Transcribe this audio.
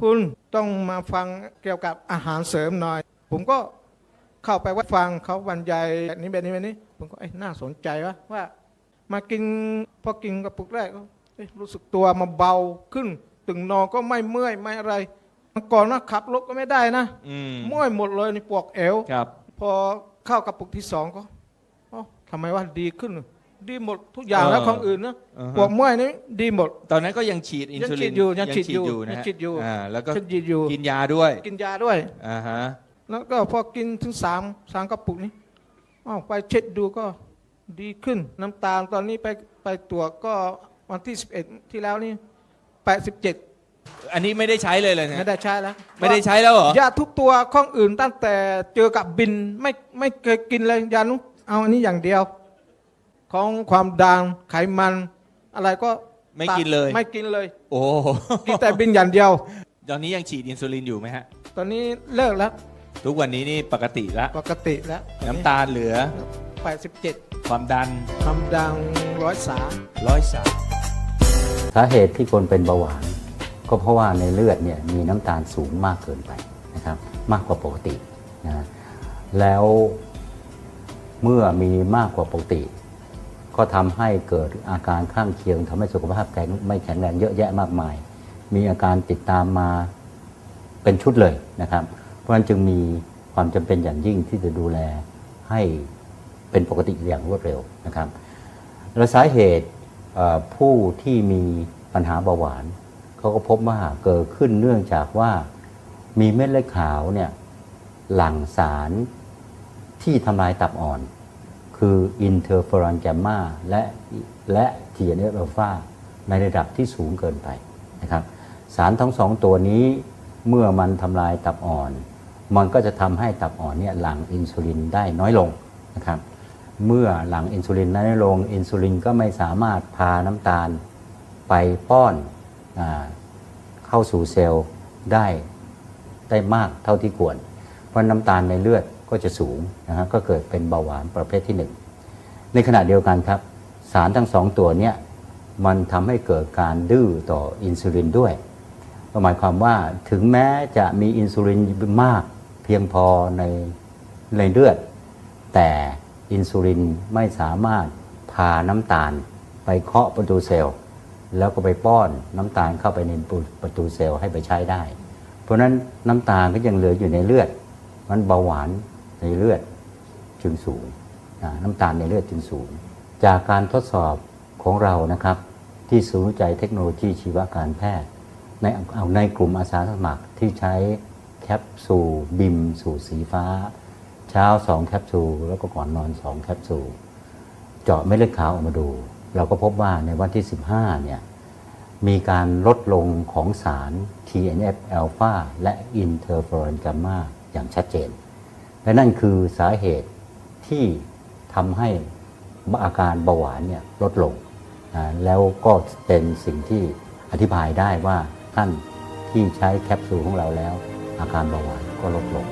คุณต้องมาฟังเกี่ยวกับอาหารเสริมหน่อย ผมก็เข้าไปว่าฟังเขาบรรยายแบบนี้แบบนี้แบบนี้ ผมก็เอ้ยน่าสนใจวะว่า มากินพอกินกระปุกแรกก็เอ้ยรู้สึกตัวมาเบาขึ้น ตึงนอนก็ไม่เมื่อยไม่อะไรเมื่อก่อนนะขับรถก็ไม่ได้นะอืมเมื่อยหมดเลยในปวกเอว ครับ พอเข้ากระปุกที่สองก็เอ๋อทำไมว่าดีขึ้น ดีหมดทุกอย่างแล้วเออของอื่นนะอ่าฮะ ปวกเมื่อยนี่ดีหมด ตอนนั้นก็ยังฉีดอินซูลินยังฉีดอยู่ยังฉีดอยู่นะยังฮะฉีดอยู่ อ่าแล้วก็ฉันยีดอยู่กินยาด้วยกินยาด้วย อ่าฮะแล้วก็พอกินถึงสามสามกระปุกนี้อ้าวไปเช็ดดูก็ดีขึ้น น้ำตาลตอนนี้ไปไปตรวจก็วันที่ 11 ที่แล้วนี่ 87 อันนี้ไม่ได้ใช้เลยเลยนะไม่ได้ใช้แล้วไม่ได้ใช้แล้วเหรอ ยาทุกตัวข้องอื่นตั้งแต่เจอกับบินไม่ไม่เคยกินเลยยานุเอาอันนี้อย่างเดียว ของความดังไขมัน อะไรก็ไม่กินเลย ไม่กินเลย โอ้กินแต่บินอย่างเดียว ตอนนี้ยังฉีดอินซูลินอยู่ไหมฮะ ตอนนี้เลิกแล้ว ทุกวันนี้นี่ปกติละปกติแล้วน้ำตาลเหลือ 87 ความดัน ความดังร้อยสามร้อยสามสาเหตุที่คนเป็นเบาหวาน ก็เพราะว่าในเลือดเนี่ยมีน้ำตาลสูงมากเกินไปนะครับ มากกว่าปกตินะแล้วเมื่อมีมากกว่าปกติ ก็ทำให้เกิดอาการข้างเคียงทำให้สุขภาพแข็งไม่แข็งแรงเยอะแยะมากมาย มีอาการติดตามมาเป็นชุดเลยนะครับ เพราะฉะนั้นจึงมีความจำเป็นอย่างยิ่งที่จะดูแลให้เป็นปกติอย่างรวดเร็วนะครับ และสาเหตุผู้ที่มีปัญหาเบาหวานเขาก็พบว่าเกิดขึ้นเนื่องจากว่ามีเม็ดเลือดขาวเนี่ยหลั่งสารที่ทำลายตับอ่อน คืออินเทอร์เฟอรอนแกมมาและและทีเอเนฟอัลฟาในระดับที่สูงเกินไปนะครับสารทั้งสองตัวนี้เมื่อมันทำลายตับอ่อน มันก็จะทำให้ตับอ่อนเนี่ยหลั่งอินซูลินได้น้อยลงนะครับเมื่อหลังอินซูลินน้อยลงอินซูลินก็ไม่สามารถพาน้ำตาลไปป้อนอเข้าสู่เซลล์ได้ได้มากเท่าที่ควร เพราะน้ำตาลในเลือด ก็จะสูงนะฮะก็เกิดเป็นเบาหวานประเภทที่หนึ่งในขณะเดียวกันครับ สารทั้งสองตัวเนี้มันทำให้เกิดการดื้อต่ออินซูลินด้วยก็หมายความว่าถึงแม้จะมีอินซูลินมากเพียงพอในในเลือด แต่อินซูลินไม่สามารถพาน้ำตาลไปเคาะประตูเซลล์แล้วก็ไปป้อนน้ำตาลเข้าไปในประตูเซลล์ให้ไปใช้ได้ เพราะฉะนั้นน้ำตาลก็ยังเหลืออยู่ในเลือด มันเบาหวาน ในเลือดจึงสูงน้ำตาลในเลือดจึงสูง จากการทดสอบของเรานะครับ ที่ศูนย์วิจัยเทคโนโลยีชีวการแพทย์ ในเอาในกลุ่มอาสาสมัครที่ใช้แคปซูลบิม สูตรสีฟ้า เช้า 2 แคปซูล แล้วก็ก่อนนอน 2 แคปซูล เจาะเม็ดเลือดขาวออกมาดู เราก็พบว่าในวันที่ 15 เนี่ยมีการลดลงของสาร TNF อ l p h a และอินเทอร์เฟอรอนแกมมาอย่างชัดเจน และนั่นคือสาเหตุที่ทำให้อาการเบาหวานเนี่ยลดลงนะแล้วก็เป็นสิ่งที่อธิบายได้ว่าท่านที่ใช้แคปซูลของเราแล้ว อาการเบาหวานก็ลดลง